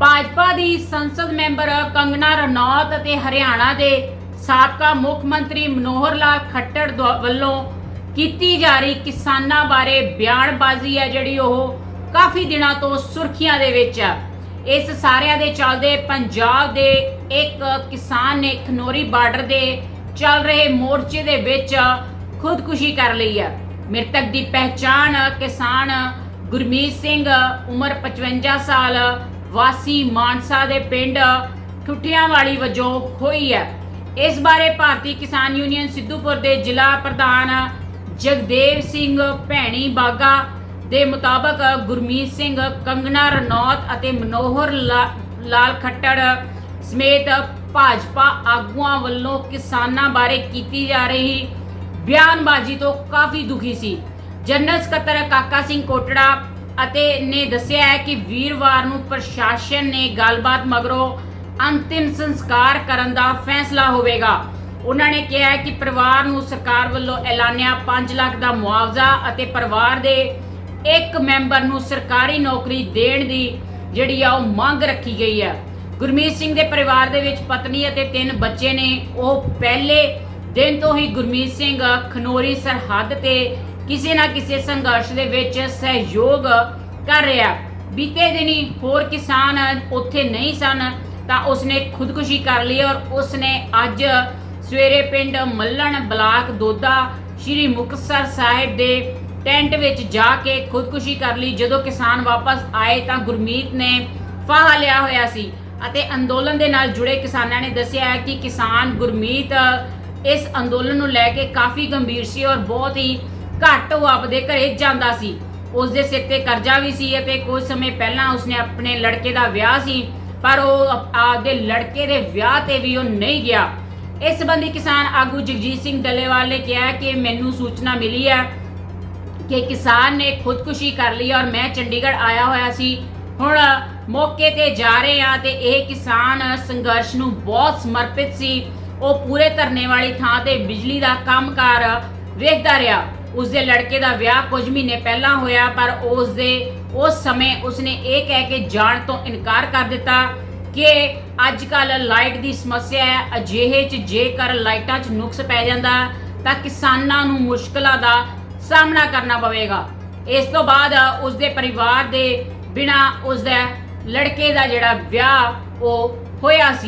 ਭਾਜਪਾ ਦੀ ਸੰਸਦ ਮੈਂਬਰ ਕੰਗਨਾ ਰਣੌਤ ਅਤੇ ਹਰਿਆਣਾ ਦੇ ਸਾਬਕਾ ਮੁੱਖ ਮੰਤਰੀ ਮਨੋਹਰ ਲਾਲ ਖੱਟੜ ਦੁਆ- ਵੱਲੋਂ ਕੀਤੀ ਜਾ ਰਹੀ ਕਿਸਾਨਾਂ ਬਾਰੇ ਬਿਆਨਬਾਜ਼ੀ ਹੈ ਜਿਹੜੀ ਉਹ ਕਾਫੀ ਦਿਨਾਂ ਤੋਂ ਸੁਰਖੀਆਂ ਦੇ ਵਿੱਚ ਹੈ ਇਸ ਸਾਰਿਆਂ ਦੇ ਚੱਲਦੇ ਪੰਜਾਬ ਦੇ ਇੱਕ ਕਿਸਾਨ ਨੇ ਖਨੋਰੀ ਬਾਰਡਰ ਦੇ ਚੱਲ ਰਹੇ ਮੋਰਚੇ ਦੇ ਵਿੱਚ ਖੁਦਕੁਸ਼ੀ ਕਰ ਲਈ ਹੈ ਮ੍ਰਿਤਕ ਦੀ ਪਹਿਚਾਣ ਕਿਸਾਨ ਗੁਰਮੀਤ ਸਿੰਘ, ਉਮਰ 55 ਸਾਲ ਵਾਸੀ ਮਾਨਸਾ ਦੇ ਪਿੰਡ ਠੁੱਠਿਆਂ ਵਾਲੀ ਵਜੋਂ ਹੋਈ ਹੈ। ਇਸ ਬਾਰੇ ਭਾਰਤੀ ਕਿਸਾਨ ਯੂਨੀਅਨ ਸਿੱਧੂਪੁਰ ਦੇ ਜ਼ਿਲ੍ਹਾ ਪ੍ਰਧਾਨ ਜਗਦੇਵ ਸਿੰਘ ਭੈਣੀ ਬਾਗਾ ਦੇ ਮੁਤਾਬਕ ਗੁਰਮੀਤ ਸਿੰਘ ਕੰਗਨਾ ਰਣੌਤ ਅਤੇ ਮਨੋਹਰ ਲਾ- ਲਾਲ ਖੱਟੜ ਸਮੇਤ ਭਾਜਪਾ ਆਗੂਆਂ ਵੱਲੋਂ ਕਿਸਾਨਾਂ ਬਾਰੇ ਕੀਤੀ ਜਾ ਰਹੀ ਬਿਆਨਬਾਜ਼ੀ ਤੋਂ ਕਾਫੀ ਦੁਖੀ ਸੀ। ਜਨਰਲ ਸਕੱਤਰ ਕਾਕਾ ਸਿੰਘ ਕੋਟੜਾ ਅਤੇ ਨੇ ਦੱਸਿਆ ਹੈ ਕਿ ਵੀਰਵਾਰ ਨੂੰ ਪ੍ਰਸ਼ਾਸਨ ਨੇ ਗੱਲਬਾਤ ਮਗਰੋਂ ਅੰਤਿਮ ਸੰਸਕਾਰ ਕਰਨ ਦਾ ਫੈਸਲਾ ਹੋਵੇਗਾ। ਉਹਨਾਂ ਨੇ ਕਿਹਾ ਕਿ ਪਰਿਵਾਰ ਨੂੰ ਸਰਕਾਰ ਵੱਲੋਂ ਐਲਾਨਿਆ 5 ਲੱਖ ਦਾ ਮੁਆਵਜ਼ਾ ਅਤੇ ਪਰਿਵਾਰ ਦੇ ਇੱਕ ਮੈਂਬਰ ਨੂੰ ਸਰਕਾਰੀ ਨੌਕਰੀ ਦੇਣ ਦੀ ਜਿਹੜੀ ਆ ਉਹ ਮੰਗ ਰੱਖੀ ਗਈ ਹੈ। ਗੁਰਮੀਤ ਸਿੰਘ ਦੇ ਪਰਿਵਾਰ ਦੇ ਵਿੱਚ ਪਤਨੀ ਅਤੇ ਤਿੰਨ ਬੱਚੇ ਨੇ। ਉਹ ਪਹਿਲੇ ਦਿਨ ਤੋਂ ਹੀ ਗੁਰਮੀਤ ਸਿੰਘ ਖਨੋਰੀ ਸਰਹੱਦ ਤੇ ਕਿਸੇ ਨਾ ਕਿਸੇ ਸੰਘਰਸ਼ ਦੇ ਵਿੱਚ ਸਹਿਯੋਗ ਕਰ ਰਿਹਾ। ਬੀਤੇ ਦਿਨੀ ਹੋਰ ਕਿਸਾਨ ਉੱਥੇ ਨਹੀਂ ਸਨ, ਤਾਂ ਉਸਨੇ ਖੁਦਕੁਸ਼ੀ ਕਰ ਲਈ ਔਰ ਉਸਨੇ ਅੱਜ ਸਵੇਰੇ ਪਿੰਡ ਮੱਲਣ ਬਲਾਕ ਦੋਦਾ ਸ਼੍ਰੀ ਮੁਕਤਸਰ ਸਾਹਿਬ ਦੇ ਟੈਂਟ ਵਿੱਚ ਜਾ ਕੇ ਖੁਦਕੁਸ਼ੀ ਕਰ ਲਈ। ਜਦੋਂ ਕਿਸਾਨ ਵਾਪਸ ਆਏ ਤਾਂ ਗੁਰਮੀਤ ਨੇ ਫਾਹਾ ਲਿਆ ਹੋਇਆ ਸੀ ਅਤੇ ਅੰਦੋਲਨ ਦੇ ਨਾਲ ਜੁੜੇ ਕਿਸਾਨਾਂ ਨੇ ਦੱਸਿਆ ਕਿ ਕਿਸਾਨ ਗੁਰਮੀਤ ਇਸ ਅੰਦੋਲਨ ਨੂੰ ਲੈ ਕੇ ਕਾਫੀ ਗੰਭੀਰ ਸੀ ਔਰ ਬਹੁਤ ਹੀ ਘੱਟ ਉਹ ਆਪਦੇ ਘਰੇ ਜਾਂਦਾ ਸੀ। ਉਸ ਦੇ ਸਿਰ ਤੇ ਕਰਜ਼ਾ ਵੀ ਸੀ ਅਤੇ ਕੁਝ ਸਮੇਂ ਪਹਿਲਾਂ ਉਸਨੇ ਆਪਣੇ ਲੜਕੇ ਦਾ ਵਿਆਹ ਸੀ, ਪਰ ਉਹ ਆਪਦੇ ਲੜਕੇ ਦੇ ਵਿਆਹ ਤੇ ਵੀ ਉਹ ਨਹੀਂ ਗਿਆ। ਇਸ ਸੰਬੰਧੀ ਕਿਸਾਨ ਆਗੂ ਜਗਜੀਤ ਸਿੰਘ ਡੱਲੇਵਾਲ ਨੇ ਕਿਹਾ ਕਿ ਮੈਨੂੰ ਸੂਚਨਾ ਮਿਲੀ ਹੈ ਕਿ ਕਿਸਾਨ ਨੇ ਖੁਦਕੁਸ਼ੀ ਕਰ ਲਈ ਔਰ ਮੈਂ ਚੰਡੀਗੜ੍ਹ ਆਇਆ ਹੋਇਆ ਸੀ। ਹੁਣ ਮੌਕੇ ਤੇ ਜਾ ਰਹੇ ਆ ਤੇ ਇਹ ਕਿਸਾਨ ਸੰਘਰਸ਼ ਨੂੰ ਬਹੁਤ ਸਮਰਪਿਤ ਸੀ। ਉਹ ਪੂਰੇ ਧਰਨੇ ਵਾਲੀ ਥਾਂ ਤੇ ਬਿਜਲੀ ਦਾ ਕੰਮਕਾਰ ਵੇਖਦਾ ਰਿਹਾ। ਉਸ ਦੇ ਲੜਕੇ ਦਾ ਵਿਆਹ ਕੁਝ ਮਹੀਨੇ ਪਹਿਲਾਂ ਹੋਇਆ, ਪਰ ਉਸ ਦੇ ਉਸ ਸਮੇਂ ਉਸਨੇ ਇਹ ਕਹਿ ਕੇ ਜਾਣ ਤੋਂ ਇਨਕਾਰ ਕਰ ਦਿੱਤਾ ਕਿ ਅੱਜ ਕੱਲ ਲਾਈਟ ਦੀ ਸਮੱਸਿਆ ਹੈ, ਅਜਿਹੇ ਚ ਜੇਕਰ ਲਾਈਟਾਂ 'ਚ ਨੁਕਸ ਪੈ ਜਾਂਦਾ, ਤਾਂ ਕਿਸਾਨਾਂ ਨੂੰ ਮੁਸ਼ਕਲਾਂ ਦਾ ਸਾਹਮਣਾ ਕਰਨਾ ਪਵੇਗਾ। ਇਸ ਤੋਂ ਬਾਅਦ ਉਸ ਦੇ ਪਰਿਵਾਰ ਦੇ ਬਿਨਾ ਉਸ ਦੇ ਲੜਕੇ ਦਾ ਜਿਹੜਾ ਵਿਆਹ ਉਹ ਹੋਇਆ ਸੀ।